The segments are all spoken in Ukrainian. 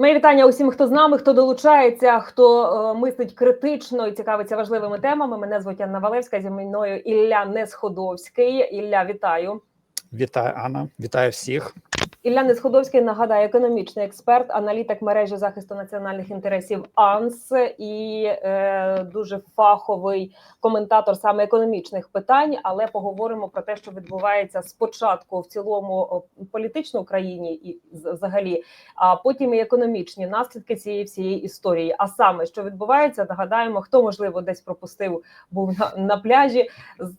Мої вітання усім, хто з нами, хто долучається, хто е, мислить критично і цікавиться важливими темами. Мене звуть Анна Валевська. Зі мною Ілля Несходовський. Ілля, вітаю. Вітаю, Анна, вітаю всіх. Ілля Несходовський нагадаю, економічний експерт, аналітик мережі захисту національних інтересів АНС і е, дуже фаховий коментатор саме економічних питань. Але поговоримо про те, що відбувається спочатку в цілому політично Україні і взагалі, а потім і економічні наслідки цієї всієї історії. А саме що відбувається, нагадаємо, хто можливо десь пропустив, був на, на пляжі,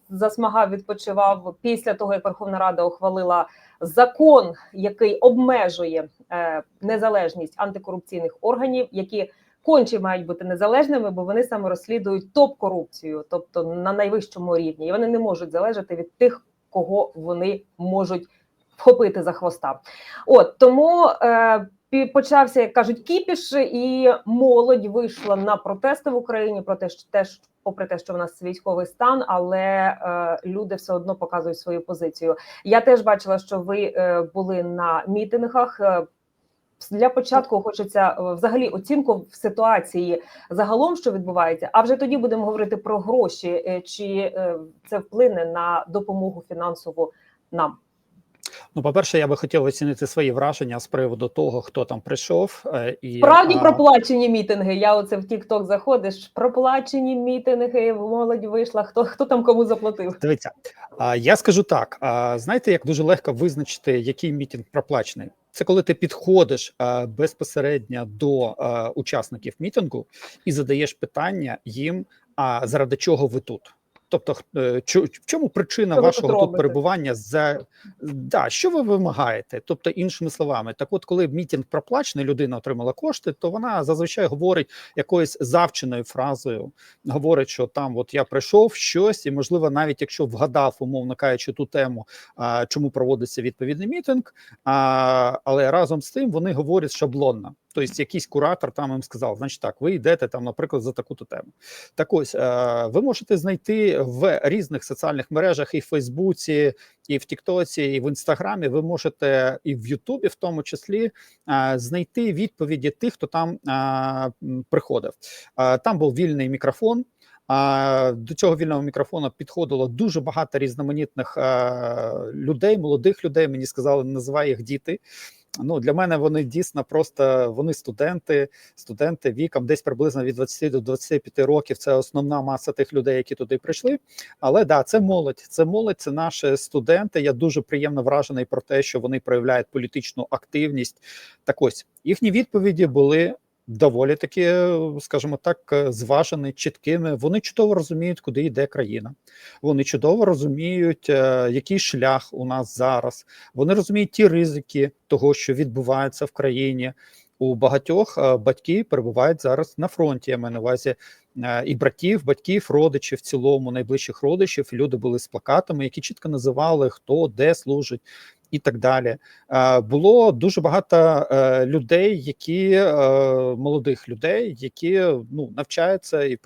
засмагав, відпочивав після того, як Верховна Рада ухвалила закон, який обмежує е, незалежність антикорупційних органів, які конче мають бути незалежними, бо вони саме розслідують топ-корупцію, тобто на найвищому рівні, і вони не можуть залежати від тих, кого вони можуть вхопити за хвоста. От тому. Е, Почався, як кажуть, кіпіш, і молодь вийшла на протести в Україні про те, що теж, попри те, що в нас військовий стан, але е, люди все одно показують свою позицію. Я теж бачила, що ви е, були на мітингах. Е, Для початку хочеться е, взагалі оцінку в ситуації загалом, що відбувається. А вже тоді будемо говорити про гроші, е, чи це вплине на допомогу фінансову нам. Ну, по-перше, я би хотів оцінити свої враження з приводу того, хто там прийшов. е, І Справді а, проплачені мітинги. Я оце в Тік-Ток заходиш. Проплачені мітинги, молодь вийшла. Хто хто там кому заплатив? Дивіться, я скажу так: знаєте, як дуже легко визначити, який мітинг проплачений? Це коли ти підходиш а, безпосередньо до а, учасників мітингу і задаєш питання їм, а заради чого ви тут? Тобто, е, в чому причина Що вашого тут тут перебування? За да, що ви вимагаєте? Тобто, іншими словами, так, от, коли мітинг проплачений, людина отримала кошти, то вона зазвичай говорить якоюсь завченою фразою, говорить, що там от я прийшов щось, і можливо, навіть якщо вгадав, умовно кажучи, ту тему, чому проводиться відповідний мітинг, але разом з тим вони говорять шаблонно. Тобто, якийсь куратор там їм сказав, значить так, ви йдете там, наприклад, за таку-то тему. Так ось е, ви можете знайти в різних соціальних мережах і в Фейсбуці, і в Тіктоці, і в Інстаграмі. Ви можете і в Ютубі, в тому числі, е, знайти відповіді тих, хто там е, приходив. Там був вільний мікрофон. До цього вільного мікрофону підходило дуже багато різноманітних людей, молодих людей. Мені сказали, називай їх діти. Ну для мене вони дійсно просто вони студенти, студенти віком десь приблизно від 20 до 25 років. Це основна маса тих людей, які туди прийшли. Але да, це молодь. Це молодь, це наші студенти. Я дуже приємно вражений про те, що вони проявляють політичну активність. Так ось їхні відповіді були. Доволі таки, скажімо так, е, зважені, чіткими. Вони чудово розуміють, куди йде країна. Вони чудово розуміють, е, який шлях у нас зараз. Вони розуміють ті ризики того, що відбувається в країні. У багатьох е, батьки перебувають зараз на фронті. Я маю на увазі е, і братів, батьків, родичів в цілому, найближчих родичів. Люди були з плакатами, які чітко називали хто де служить. І так далі Е, було дуже багато е, людей, які е, молодих людей, які ну навчаються і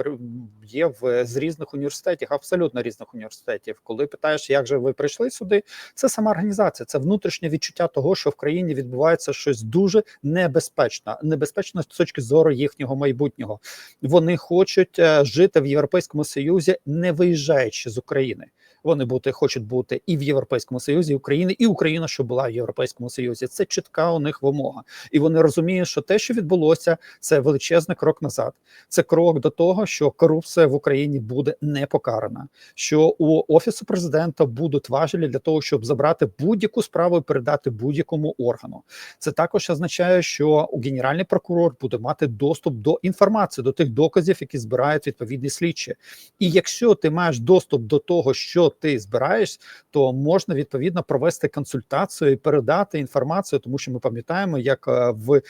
є в з різних університетів, абсолютно різних університетів. Коли питаєш, як же ви прийшли сюди, це сама організація, це внутрішнє відчуття того, що в країні відбувається щось дуже небезпечне, небезпечно з точки зору їхнього майбутнього. Вони хочуть жити в Європейському Союзі, не виїжджаючи з України. Вони бути хочуть бути і в Європейському Союзі, України, і Україна, що була в Європейському Союзі. Це чітка у них вимога, і вони розуміють, що те, що відбулося, це величезний крок назад. Це крок до того, що корупція в Україні буде не покарана. Що у офісу президента будуть важелі для того, щоб забрати будь-яку справу і передати будь-якому органу. Це також означає, що у генеральний прокурор буде мати доступ до інформації, до тих доказів, які збирають відповідні слідчі. І якщо ти маєш доступ до того, що ти збираєш, то можна відповідно провести консультацію і передати інформацію, тому що ми пам'ятаємо, як е, в е,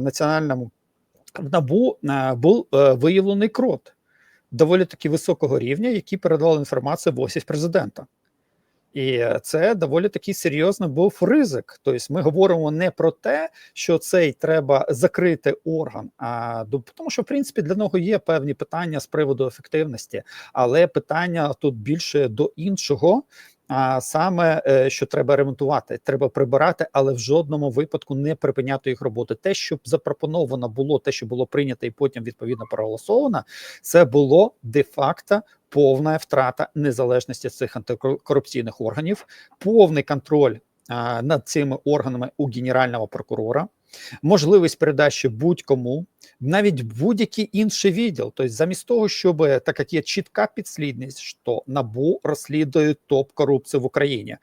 національному набу е, був виявлений крот доволі таки високого рівня, який передавав інформацію в офіс президента. І це доволі такий серйозний був ризик. Тобто, ми говоримо не про те, що цей треба закрити орган, а тому, що в принципі для нього є певні питання з приводу ефективності, але питання тут більше до іншого. А саме е, що треба ремонтувати, треба прибирати, але в жодному випадку не припиняти їх роботи. Те, що запропоновано було, те, що було прийнято і потім відповідно проголосовано, це було де-факто повна втрата незалежності цих антикорупційних органів, повний контроль над цими органами у генерального прокурора, можливість передачі будь-кому, навіть будь-який інший відділ. Тобто, замість того, щоб так як є чітка підслідність, що набу розслідує топ корупції в Україні.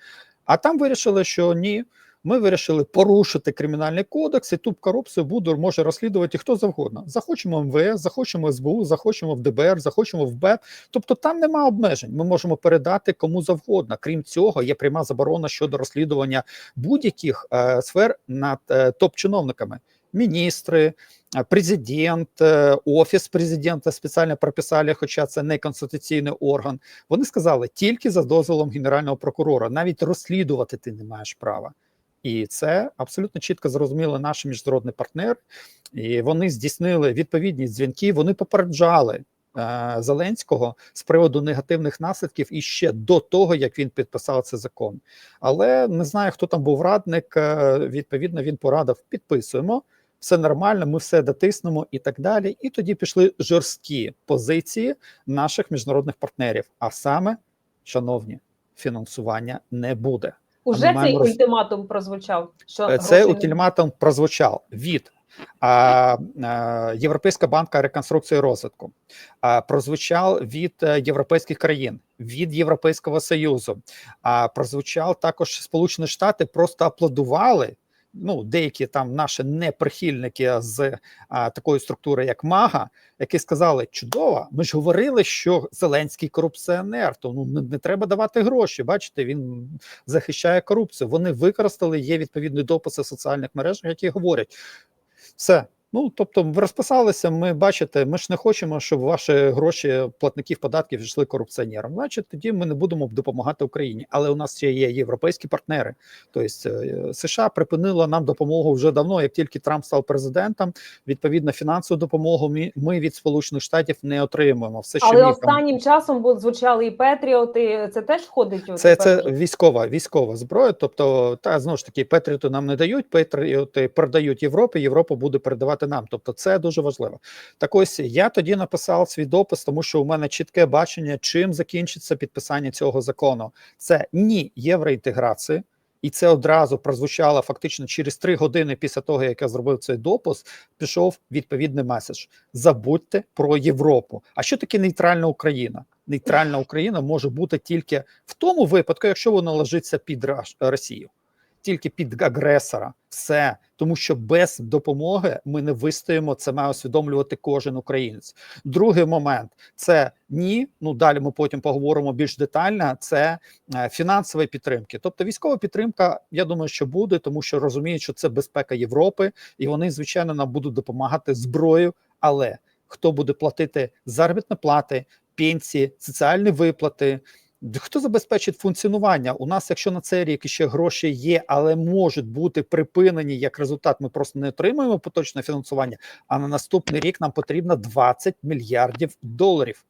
А там вирішили, що ні. Ми вирішили порушити кримінальний кодекс, і тут корупцію буде може розслідувати хто завгодно. Захочемо МВС, захочемо СБУ, захочемо в ДБР, захочемо в БЕП. Тобто там нема обмежень. Ми можемо передати кому завгодно. Крім цього, є пряма заборона щодо розслідування будь-яких е, сфер над е, топ-чиновниками. Міністри, е, президент, е, офіс президента спеціально прописали, хоча це не конституційний орган. Вони сказали тільки за дозволом генерального прокурора, навіть розслідувати ти не маєш права. І це абсолютно чітко зрозуміли наші міжнародні партнери, і вони здійснили відповідні дзвінки. Вони попереджали е, Зеленського з приводу негативних наслідків іще до того, як він підписав цей закон. Але не знаю, хто там був радник. Е, відповідно, він порадив: підписуємо. Все нормально, ми все дотиснемо і так далі. І тоді пішли жорсткі позиції наших міжнародних партнерів. А саме, шановні, фінансування не буде. Уже цей роз- ультиматум прозвучав. Що Е, Це гроші... ультиматум прозвучав від а, а, Європейська банка реконструкції і розвитку, а, прозвучав від е, європейських країн, від Європейського Союзу, а прозвучав також Сполучені Штати, просто аплодували. Ну, деякі там наші неприхильники з а, такої структури, як МАГА, які сказали: чудово, ми ж говорили, що Зеленський корупціонер, то ну не, не треба давати гроші. Бачите, він захищає корупцію. Вони використали є відповідні дописи в соціальних мережах, які говорять все. Ну тобто, ви розписалися. Ми бачите, ми ж не хочемо, щоб ваші гроші платників податків йшли корупціонерам. Значить, тоді ми не будемо допомагати Україні. Але у нас ще є європейські партнери. Тобто е, США припинило нам допомогу вже давно. Як тільки Трамп став президентом, відповідно фінансову допомогу ми, від Сполучених Штатів не отримуємо. Все що Але міг там- останнім часом бу- звучали і Петріоти. Це теж входить у Це, це військова військова зброя. Тобто, та знову ж таки, Петріоту нам не дають, Петріоти передають Європі, Європа буде передавати нам. Тобто, це дуже важливо. Так ось я тоді написав свій допис, тому що у мене чітке бачення, чим закінчиться підписання цього закону. Це ні євроінтеграції. І це одразу прозвучало фактично через три години після того, як я зробив цей допис, пішов відповідний меседж: забудьте про Європу. А що таке нейтральна Україна? Нейтральна Україна може бути тільки в тому випадку, якщо вона ложиться під Росію, тільки під агресора. Все тому, що без допомоги ми не вистоїмо. Це має усвідомлювати кожен українець. Другий момент це ні. Ну далі ми потім поговоримо більш детально. Це е, фінансової підтримки. Тобто військова підтримка, я думаю, що буде, тому що розуміють, що це безпека Європи, і вони звичайно нам будуть допомагати зброєю. Але хто буде платити заробітні плати, пенсії, соціальні виплати? Хто забезпечить функціонування? У нас, якщо на цей рік ще гроші є, але можуть бути припинені як результат, ми просто не отримуємо поточне фінансування. А на наступний рік нам потрібно 20 мільярдів доларів.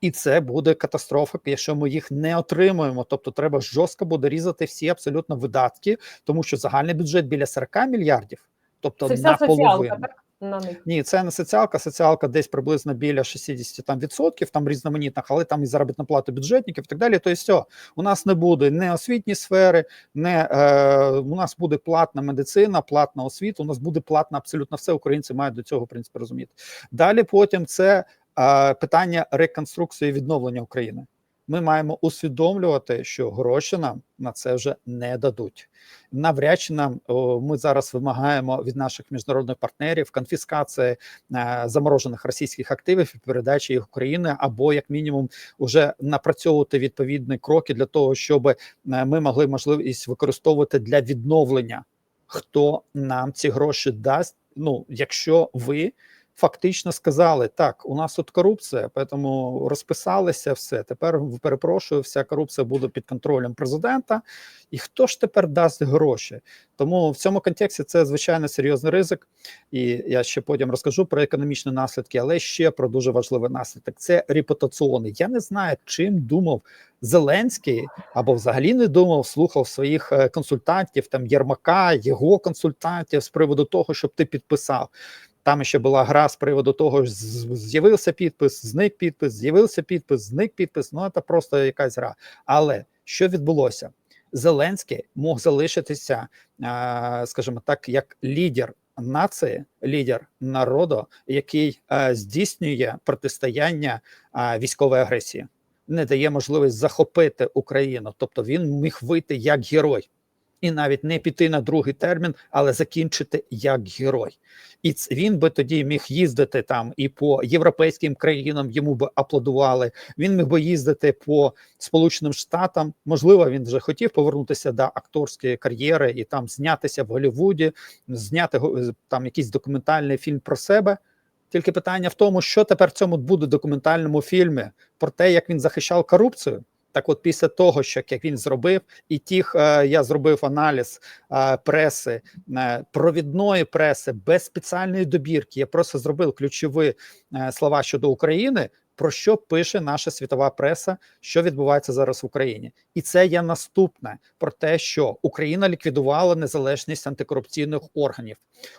І це буде катастрофа, якщо ми їх не отримуємо. Тобто, треба жорстко буде різати всі абсолютно видатки, тому що загальний бюджет біля 40 мільярдів, тобто Це вся соціалка, так? На них. Ні, це не соціалка. Соціалка десь приблизно біля 60 там відсотків, там різноманітних, але там і заробітна плата бюджетників, і так далі. Тобто, все, у нас не буде не освітні сфери, не е, у нас буде платна медицина, платна освіта. У нас буде платна абсолютно все. Українці мають до цього в принципі розуміти. Далі потім це е, питання реконструкції відновлення України. Ми маємо усвідомлювати, що гроші нам на це вже не дадуть. Навряд чи нам ми зараз вимагаємо від наших міжнародних партнерів конфіскації е, заморожених російських активів і передачі їх Україні, або як мінімум уже напрацьовувати відповідні кроки для того, щоб е, ми могли можливість використовувати для відновлення. Хто нам ці гроші дасть? Ну, якщо ви фактично сказали: так, у нас тут корупція, тому розписалися все. Тепер перепрошую, вся корупція буде під контролем президента. І хто ж тепер дасть гроші? Тому в цьому контексті це звичайно серйозний ризик, і я ще потім розкажу про економічні наслідки, але ще про дуже важливий наслідок. Це репутаційний. Я не знаю, чим думав Зеленський або взагалі не думав, слухав своїх е, консультантів, там Єрмака, його консультантів з приводу того, щоб ти підписав. Там ще була гра з приводу того, з- з'явився підпис, зник підпис, з'явився підпис, зник підпис. Ну це просто якась гра. Але що відбулося? Зеленський мог залишитися, скажімо так, як лідер нації, лідер народу, який е, здійснює протистояння військової агресії, не дає можливість захопити Україну. Тобто він міг вийти як герой. І навіть не піти на другий термін, але закінчити як герой. І він би тоді міг їздити там і по європейським країнам йому би аплодували. Він міг би їздити по Сполученим Штатам. Можливо, він вже хотів повернутися до акторської кар'єри і там знятися в Голлівуді, зняти там якийсь документальний фільм про себе. Тільки питання в тому, що тепер в цьому буде документальному фільмі про те, як він захищав корупцію. Так, от після того, що як він зробив, і тих е, я зробив аналіз е, преси, е, провідної преси без спеціальної добірки. Я просто зробив ключові слова щодо України. Про що пише наша світова преса, що відбувається зараз в Україні, і це є наступне про те, що Україна ліквідувала незалежність антикорупційних органів,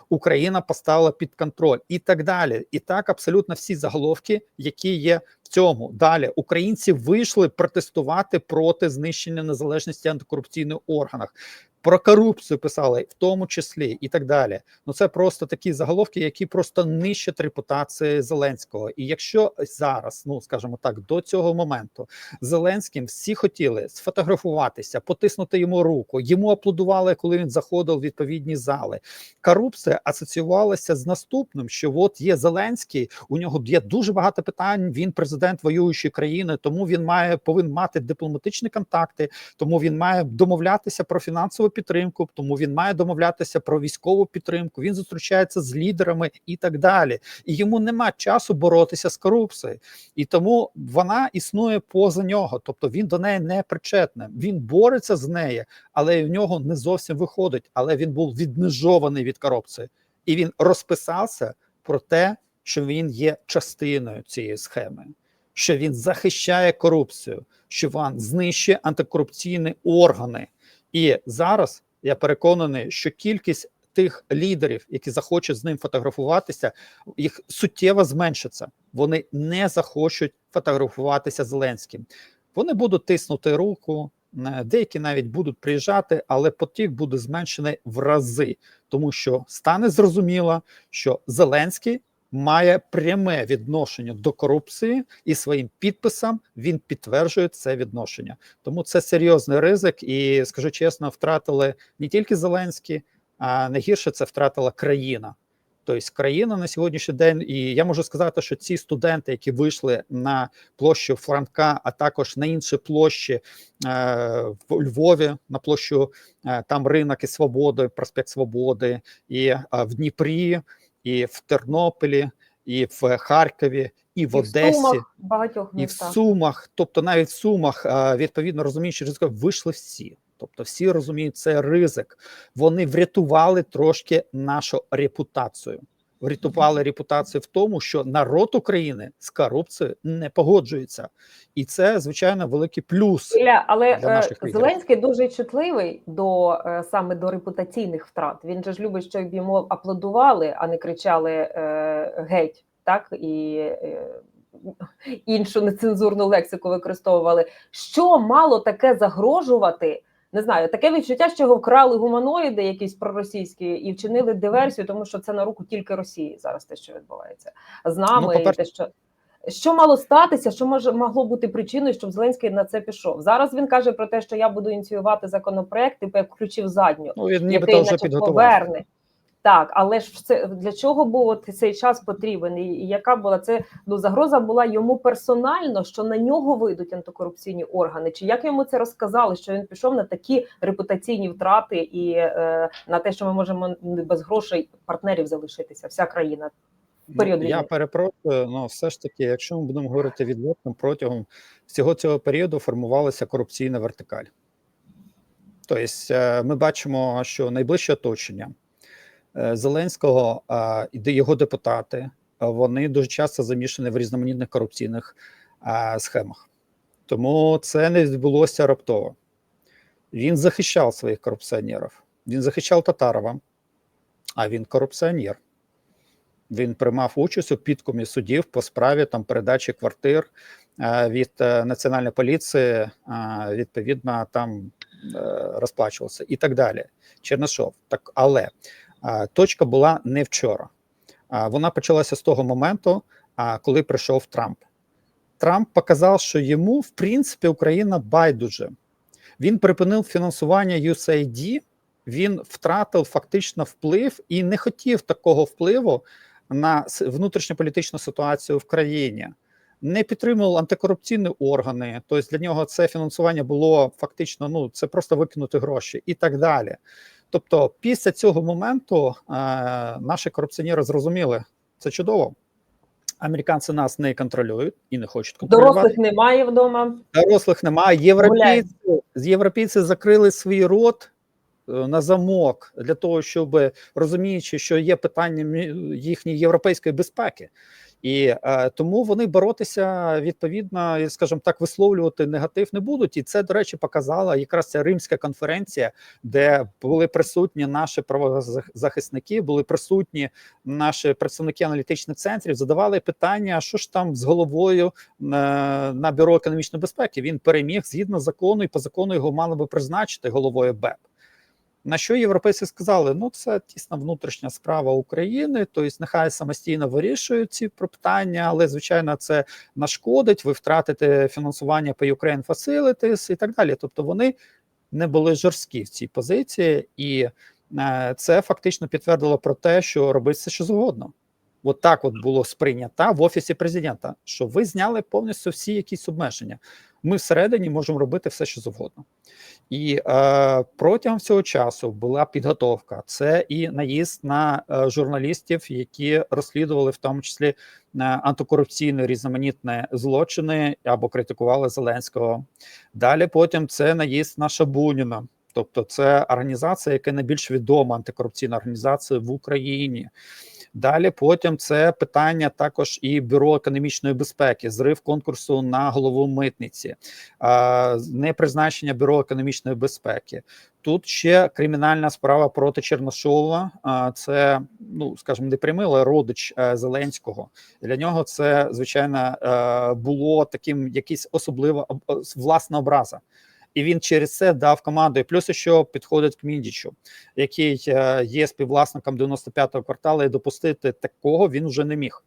Україна поставила під контроль і так далі. І так абсолютно всі заголовки, які є в цьому. Далі українці вийшли протестувати проти знищення незалежності антикорупційних органах. Про корупцію писали в тому числі і так далі. Ну це просто такі заголовки, які просто нищать репутацію Зеленського. І якщо зараз, ну скажімо так, до цього моменту Зеленським всі хотіли сфотографуватися, потиснути йому руку, йому аплодували, коли він заходив в відповідні зали. Корупція асоціювалася з наступним: що от є Зеленський, у нього є дуже багато питань. Він президент воюючої країни, тому він має повинен мати дипломатичні контакти, тому він має домовлятися про фінансову підтримку, тому він має домовлятися про військову підтримку. Він зустрічається з лідерами і так далі. І йому нема часу боротися з корупцією, і тому вона існує поза нього. Тобто він до неї не причетний. Він бореться з нею, але в нього не зовсім виходить. Але він був відмежований від корупції, і він розписався про те, що він є частиною цієї схеми, що він захищає корупцію, що він знищує антикорупційні органи. І зараз я переконаний, що кількість тих лідерів, які захочуть з ним фотографуватися, їх суттєво зменшиться. Вони не захочуть фотографуватися Зеленським. Вони будуть тиснути руку. е, Деякі навіть будуть приїжджати, але потік буде зменшений в рази, тому що стане зрозуміло, що Зеленський має пряме відношення до корупції, і своїм підписом він підтверджує це відношення. Тому це серйозний ризик, і скажу чесно, втратили не тільки Зеленський, а найгірше це втратила країна. Тобто країна на сьогоднішній день, і я можу сказати, що ці студенти, які вийшли на площу Франка, а також на інші площі е, в Львові, на площу е, там ринок і свободи, проспект Свободи, і е, в Дніпрі, і в Тернополі, і в Харкові, і в І в Одесі Сумах, багатьох і в. Сумах, тобто навіть в Сумах, відповідно розуміючи ризик, вийшли всі. Тобто всі розуміють, це ризик. Вони врятували трошки нашу репутацію. Врятували репутацію в тому, що народ України з корупцією не погоджується, і це звичайно великий плюс. Ілля, але для е, наших лідерів. Зеленський дуже чутливий до е, саме до репутаційних втрат. Він же ж любить, щоб йому аплодували, а не кричали е, геть, так і іншу нецензурну лексику використовували. Що мало таке загрожувати? Не знаю, таке відчуття, що його вкрали гуманоїди, якісь проросійські, і вчинили диверсію, тому що це на руку тільки Росії зараз те, що відбувається з нами, Ну, і те, що що мало статися, що може могло бути причиною, щоб Зеленський на це пішов. Зараз він каже про те, що я буду ініціювати законопроект, типу як включив задню, Ну він нібито який вже наче поверне. Так, але ж це для чого був от цей час потрібен? І, яка була це? Ну загроза була йому персонально, що на нього вийдуть антикорупційні органи. Чи як йому це розказали? Що він пішов на такі репутаційні втрати і е, на те, що ми можемо без грошей партнерів залишитися, вся країна період Ну, я перепрошую, ну все ж таки, якщо ми будемо говорити відверто, протягом всього цього періоду формувалася корупційна вертикаль. Тобто, е, ми бачимо, що найближче оточення Зеленського е, і його депутати е, вони дуже часто замішані в різноманітних корупційних схемах. Тому це не відбулося раптово. Він захищав своїх корупціонерів. Він захищав Татарова, а він корупціонер. Він приймав участь у підкомі судів по справі там передачі квартир е, від національної поліції, відповідно, там розплачувався і так далі. Чернишов. Так, але точка була не вчора. Вона почалася з того моменту, коли прийшов Трамп. Трамп показав, що йому, в принципі, Україна байдуже. Він припинив фінансування USAID, він втратив фактично вплив і не хотів такого впливу на внутрішньополітичну ситуацію в країні. Не підтримував антикорупційні органи. Тобто для нього це фінансування було фактично ну це просто викинути гроші і так далі. Тобто, після цього моменту е, наші корупціонери зрозуміли, це чудово. Американці нас не контролюють і не хочуть контролювати. Дорослих немає вдома. Дорослих немає. Європейці, європейці закрили свій рот е, на замок для того, щоб розуміючи, що є питання їхньої європейської безпеки. І е, тому вони боротися відповідно, скажімо так, висловлювати негатив не будуть. І це, до речі, показала якраз ця римська конференція, де були присутні наші правозахисники, були присутні наші представники аналітичних центрів, задавали питання, що ж там з головою на, на бюро економічної безпеки. Він переміг згідно закону, і по закону його мали би призначити головою БЕП. На що європейці сказали: ну це тісна внутрішня справа України, тобто нехай самостійно вирішують ці питання, але звичайно це нашкодить. Ви втратите фінансування по Ukraine Facilities і так далі. Тобто вони не були жорсткі в цій позиції, і е, це фактично підтвердило про те, що робить все, що згодно. От так от було сприйнято в офісі президента, що ви зняли повністю всі якісь обмеження. Ми всередині можемо робити все, що завгодно. І е, протягом цього часу була підготовка. Це і наїзд на е, журналістів, які розслідували в тому числі е, антикорупційні різноманітні злочини або критикували Зеленського. Далі потім це наїзд на Шабуніна. Тобто, це організація, яка найбільш відома антикорупційна організація в Україні. Далі потім це питання також і бюро економічної безпеки, зрив конкурсу на голову митниці, а, не призначення бюро економічної безпеки. Тут ще кримінальна справа проти Черношова. Це ну скажімо, не прямий, але родич е, Зеленського. Для нього це звичайно е, було таким якийсь особлива власна образа. І він через це дав команду. І плюс що підходить к Міндічу, який е, є співвласником 95-го кварталу, і допустити такого він вже не міг.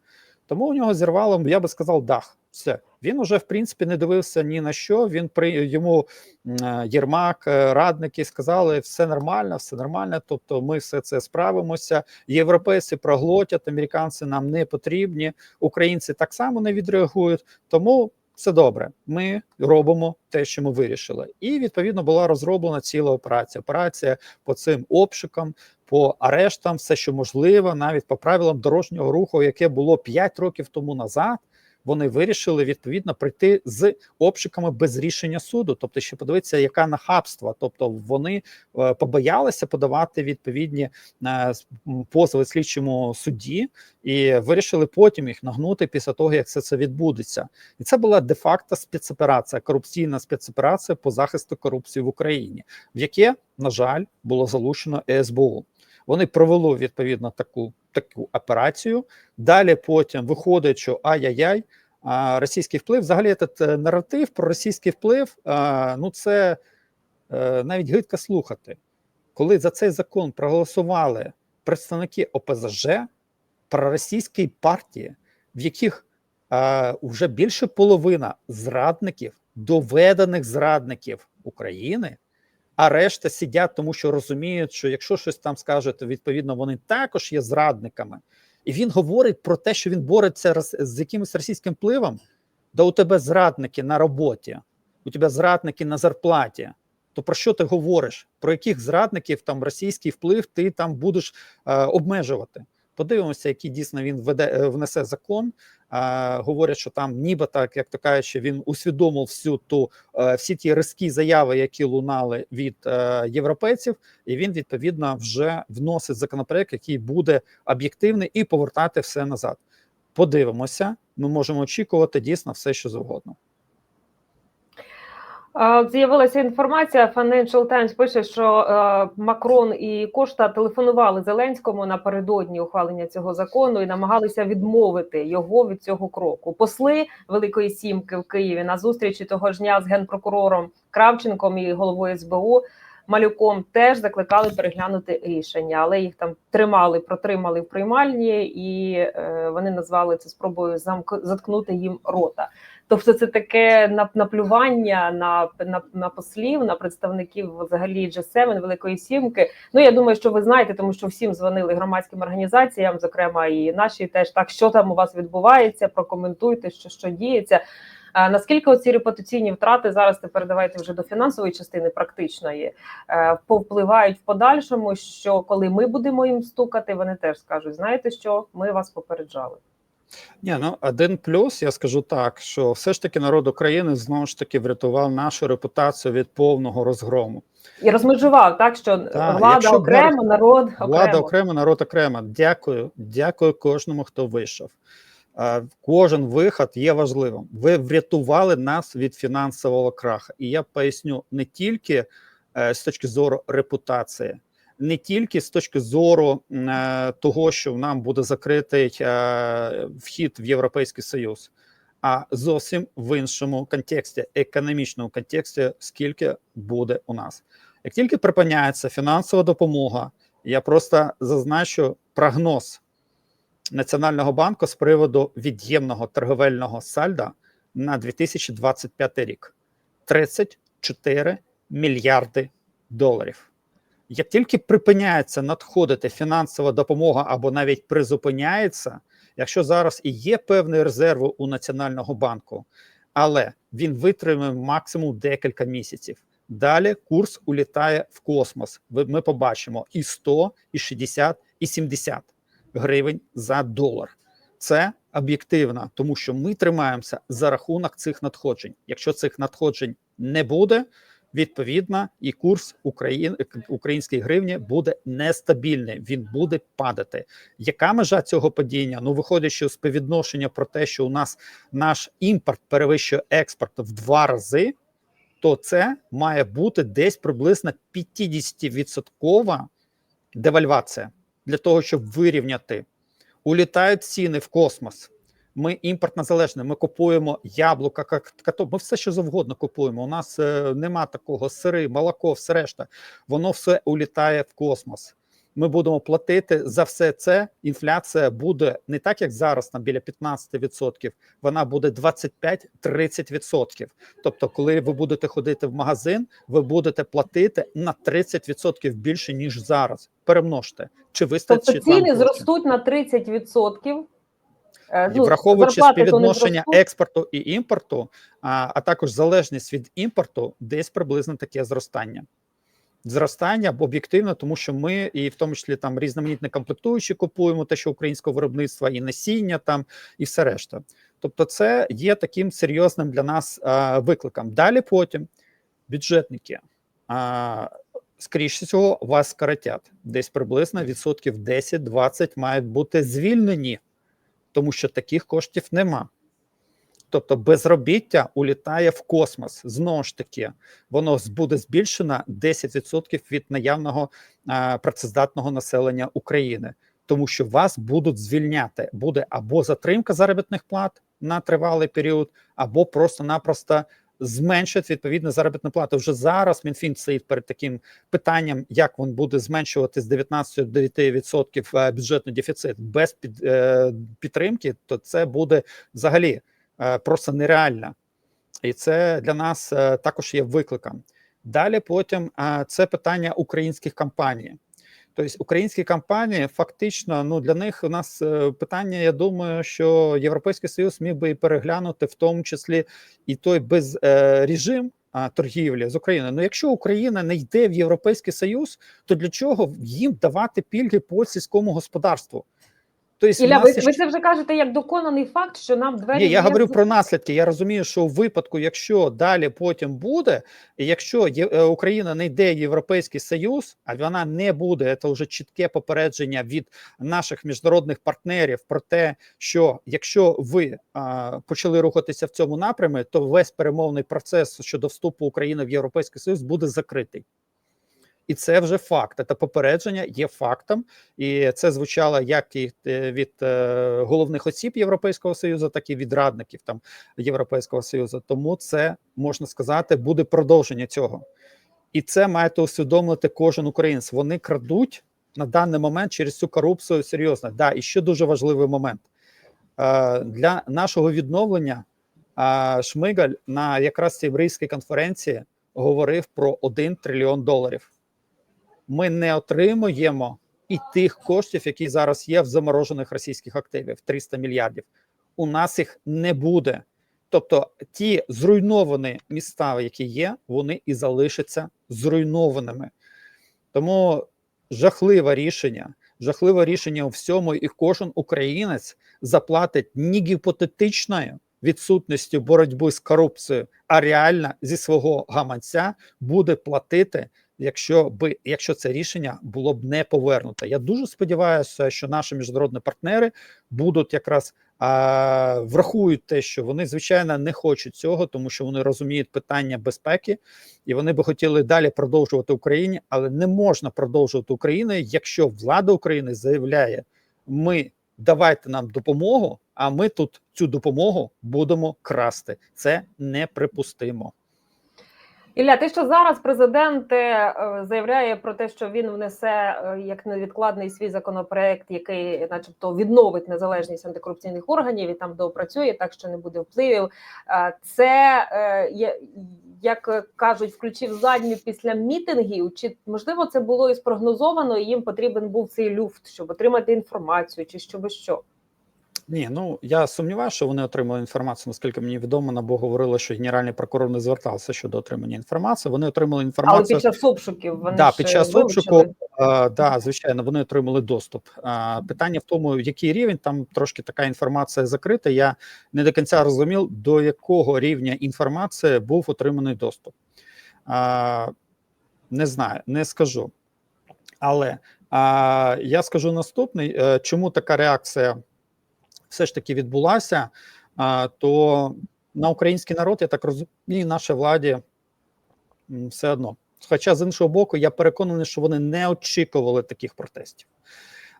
Тому у нього зірвало, я би сказав, дах. Все. Він уже, в принципі, не дивився ні на що. Він при йому е, Єрмак, е, радники сказали, все нормально, все нормально. Тобто, ми все це справимося. Європейці проглотять, американці нам не потрібні, українці так само не відреагують. Тому все добре. Ми робимо те, що ми вирішили. І відповідно була розроблена ціла операція. Операція по цим обшукам, по арештам, все, що можливо, навіть по правилам дорожнього руху, яке було 5 років тому назад. Вони вирішили відповідно прийти з обшуками без рішення суду. Тобто, ще подивитися, яка нахабство. Тобто, вони е, побоялися подавати відповідні е, позови слідчому судді, і вирішили потім їх нагнути після того, як все це відбудеться. І це була де-факто спецоперація, корупційна спецоперація по захисту корупції в Україні, в яке, на жаль, було залучено СБУ. Вони провели відповідно таку таку операцію. Далі потім виходить, що ай-яй-яй, російський вплив. Взагалі, е, наратив про російський вплив, ну це е, навіть гидко слухати. Коли за цей закон проголосували представники ОПЗЖ, проросійської партії, в яких вже більше половина зрадників, доведених зрадників України, а решта сидять, тому що розуміють, що якщо щось там скажуть, то відповідно вони також є зрадниками. І він говорить про те, що він бореться з якимось російським впливом. Да у тебе зрадники на роботі, у тебе зрадники на зарплаті. То про що ти говориш? Про яких зрадників там російський вплив ти там будеш е, обмежувати? Подивимося, який дійсно він веде е, внесе закон. А, говорять, що там, ніби так, як то кажучи, він усвідомив всю ту е, всі ті різкі заяви, які лунали від е, європейців, і він відповідно вже вносить законопроект, який буде об'єктивний і повертати все назад. Подивимося, ми можемо очікувати дійсно все, що завгодно. З'явилася інформація. Financial Times пише, що е, Макрон і Кошта телефонували Зеленському напередодні ухвалення цього закону і намагалися відмовити його від цього кроку. Посли Великої Сімки в Києві на зустрічі того ж дня з генпрокурором Кравченком і головою СБУ Малюком теж закликали переглянути рішення, але їх там тримали, протримали в приймальні, і е, вони назвали це спробою заткнути їм рота. Тобто, це таке наплювання на, на, на послів, на представників взагалі G7, Великої Сімки. Ну я думаю, що ви знаєте, тому що всім дзвонили громадським організаціям, зокрема і наші теж так, що там у вас відбувається, прокоментуйте, що, що діється. А наскільки оці репутаційні втрати зараз тепер давайте вже до фінансової частини практичної е, повпливають в подальшому, що коли ми будемо їм стукати, вони теж скажуть: знаєте що, ми вас попереджали. Ні, ну один плюс, я скажу так, що все ж таки народ України знову ж таки врятував нашу репутацію від повного розгрому. І розмежував так, що влада якщо окремо, народ окремо. Влада окремо, народ окремо. Дякую, дякую кожному, хто вийшов. Кожен виход є важливим. Ви врятували нас від фінансового краха. І я поясню не тільки е, з точки зору репутації, не тільки з точки зору е, того, що нам буде закритий е, вхід в Європейський Союз, а зовсім в іншому контексті, економічному контексті, скільки буде у нас. Як тільки припиняється фінансова допомога, я просто зазначу прогноз Національного банку з приводу від'ємного торговельного сальда на 2025 рік 34 мільярди доларів. Як тільки припиняється надходити фінансова допомога або навіть призупиняється, якщо зараз і є певні резерви у Національного банку, але він витримує максимум декілька місяців. Далі курс улітає в космос. Ми побачимо і 100, і 60, і 70 гривень за долар. Це об'єктивно, тому що ми тримаємося за рахунок цих надходжень. Якщо цих надходжень не буде, відповідно, і курс України, української гривні буде нестабільний. Він буде падати. Яка межа цього падіння? Ну, виходячи з співвідношення про те, що у нас наш імпорт перевищує експорт в два рази, то це має бути десь приблизно 50% девальвація для того, щоб вирівняти. Улітають ціни в космос. Ми імпортно залежні, ми купуємо яблука, картоп, ми все що завгодно купуємо. У нас е, нема такого сири, молоко, все решта. Воно все улітає в космос. Ми будемо платити за все це. Інфляція буде не так, як зараз, там біля 15%, вона буде 25-30%. Тобто, коли ви будете ходити в магазин, ви будете платити на 30% більше, ніж зараз. Перемножте. Чи вистачить Тобто ціни зростуть на 30%. Е, І враховуючи співвідношення експорту і імпорту, а, а також залежність від імпорту, десь приблизно таке зростання. Зростання об'єктивно, тому що ми, і в тому числі там різноманітні комплектуючі купуємо те, що українського виробництва, і насіння там, і все решта. Тобто, це є таким серйозним для нас а, викликом. Далі потім бюджетники. А, скоріше всього, вас скоротять. Десь приблизно відсотків 10-20 мають бути звільнені тому що таких коштів нема. Тобто безробіття улітає в космос. Знову ж таки, воно буде збільшено 10% від наявного а, працездатного населення України, тому що вас будуть звільняти. Буде або затримка заробітних плат на тривалий період, або просто-напросто зменшать відповідно заробітну плату. Вже зараз Мінфін стоїть перед таким питанням, як він буде зменшувати з 19 до 9% е, бюджетний дефіцит без під, е, підтримки, то це буде взагалі е, просто нереально. І це для нас також є викликом. Далі потім це питання українських компаній. Тобто українські компанії фактично ну для них у нас е, питання. Я думаю, що Європейський Союз міг би і переглянути, в тому числі і той без е, торгівлі з Україною. Ну, якщо Україна не йде в Європейський Союз, то для чого їм давати пільги по сільському господарству? Тобто, Ілля, в ви, ви це вже кажете як доконаний факт, що нам двері Ні, я є говорю про наслідки. Я розумію, що у випадку, якщо далі потім буде, якщо е, Україна не йде в Європейський Союз, а вона не буде, це вже чітке попередження від наших міжнародних партнерів про те, що якщо ви а, почали рухатися в цьому напрямі, то весь перемовний процес щодо вступу України в Європейський Союз буде закритий. І це вже факт. Це попередження є фактом, і це звучало як і е, від е, головних осіб Європейського союзу, так і від радників там Європейського союзу. Тому це можна сказати буде продовження цього, і це маєте усвідомити кожен українець. Вони крадуть на даний момент через цю корупцію серйозно. Да, і ще дуже важливий момент Е, для нашого відновлення. Шмигаль на якраз цій брейській конференції говорив про 1 трильйон доларів ми не отримуємо і тих коштів, які зараз є в заморожених російських активів 300 мільярдів. У нас їх не буде. Тобто ті зруйновані міста, які є, вони і залишаться зруйнованими. Тому жахливе рішення, жахливе рішення у всьому, і кожен українець заплатить не гіпотетичною відсутністю боротьби з корупцією, а реально зі свого гаманця буде платити якщо би якщо це рішення було б не повернуто. Я дуже сподіваюся, що наші міжнародні партнери будуть якраз а, врахують те, що вони звичайно не хочуть цього, тому що вони розуміють питання безпеки, і вони би хотіли далі продовжувати Україні, але не можна продовжувати Україну, якщо влада України заявляє, ми давайте нам допомогу, а ми тут цю допомогу будемо красти. Це неприпустимо. Ілля, те, що зараз президент е, заявляє про те, що він внесе е, як невідкладний свій законопроект, який, начебто, відновить незалежність антикорупційних органів і там доопрацює, так що не буде впливів. Е, Це як кажуть, включив задню після мітингів. Чи можливо це було і спрогнозовано? і Їм потрібен був цей люфт, щоб отримати інформацію, чи щоб що? Ні, ну я сумніваюся, що вони отримали інформацію. Наскільки мені відомо, набо говорили, що генеральний прокурор не звертався щодо отримання інформації. Вони отримали інформацію Але під час обшуків вони Да, під час обшуку, А, да, звичайно, вони отримали доступ. А, питання в тому, який рівень там трошки така інформація закрита. Я не до кінця розумів, до якого рівня інформації був отриманий доступ. А, не знаю, не скажу. Але а, я скажу наступний: е, чому така реакція все ж таки відбулася, то на український народ, я так розумію, і нашій владі все одно. Хоча з іншого боку, я переконаний, що вони не очікували таких протестів.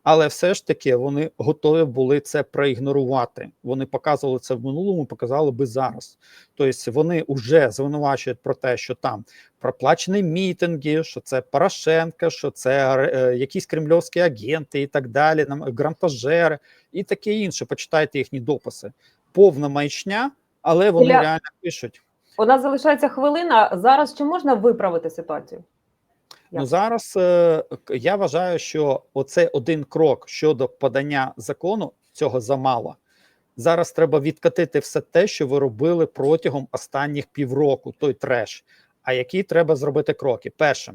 Але все ж таки вони готові були це проігнорувати. Вони показували це в минулому, показали би зараз. Тобто вони вже звинувачують про те, що там проплачені мітинги, що це Порошенко, що це е, якісь кремльовські агенти і так далі, нам грантажери і таке інше. Почитайте їхні дописи. Повна маячня, але вони Ілля- реально пишуть. У нас залишається хвилина. Зараз чи можна виправити ситуацію? Ну зараз е, я вважаю, що оцей один крок щодо подання закону цього замало. Зараз треба відкатити все те, що ви робили протягом останніх півроку, той треш. А які треба зробити кроки? Перше,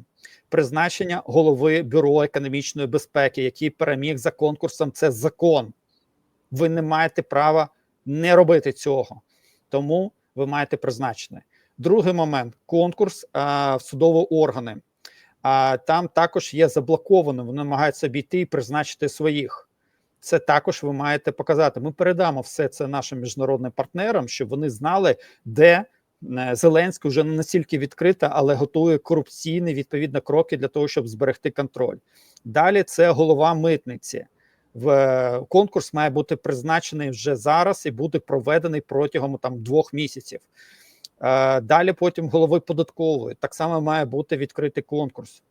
призначення голови бюро економічної безпеки, який переміг за конкурсом. Це закон. Ви не маєте права не робити цього. Тому ви маєте призначення. Другий момент конкурс а, в судові органи. А там також є заблоковано. Вони намагаються обійти і призначити своїх. Це також ви маєте показати. Ми передамо все це нашим міжнародним партнерам, щоб вони знали, де е, Зеленський вже не настільки відкрита, але готує корупційні відповідно кроки для того, щоб зберегти контроль. Далі це голова митниці. В е, конкурс має бути призначений вже зараз і буде проведений протягом там двох місяців. Е, Далі потім голови податкової так само має бути відкритий конкурс.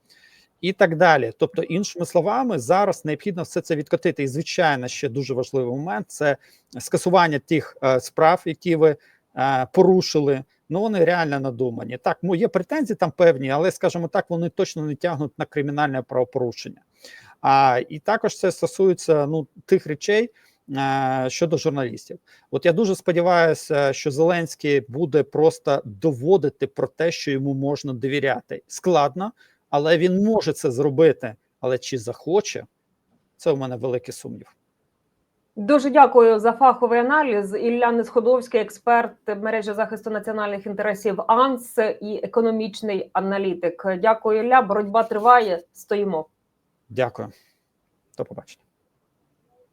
І так далі. Тобто, іншими словами, зараз необхідно все це відкотити. І, звичайно, ще дуже важливий момент це скасування тих е, справ, які ви е, порушили. Ну, вони реально надумані. Так, є претензії там певні, але, скажімо так, вони точно не тягнуть на кримінальне правопорушення. А і також це стосується ну тих речей щодо журналістів. От я дуже сподіваюся, що Зеленський буде просто доводити про те, що йому можна довіряти. Складно, але він може це зробити. Але чи захоче, це у мене великий сумнів. Дуже дякую за фаховий аналіз. Ілля Несходовський, експерт мережі захисту національних інтересів АНС і економічний аналітик. Дякую, Ілля. Боротьба триває. Стоїмо. Дякую. До побачення.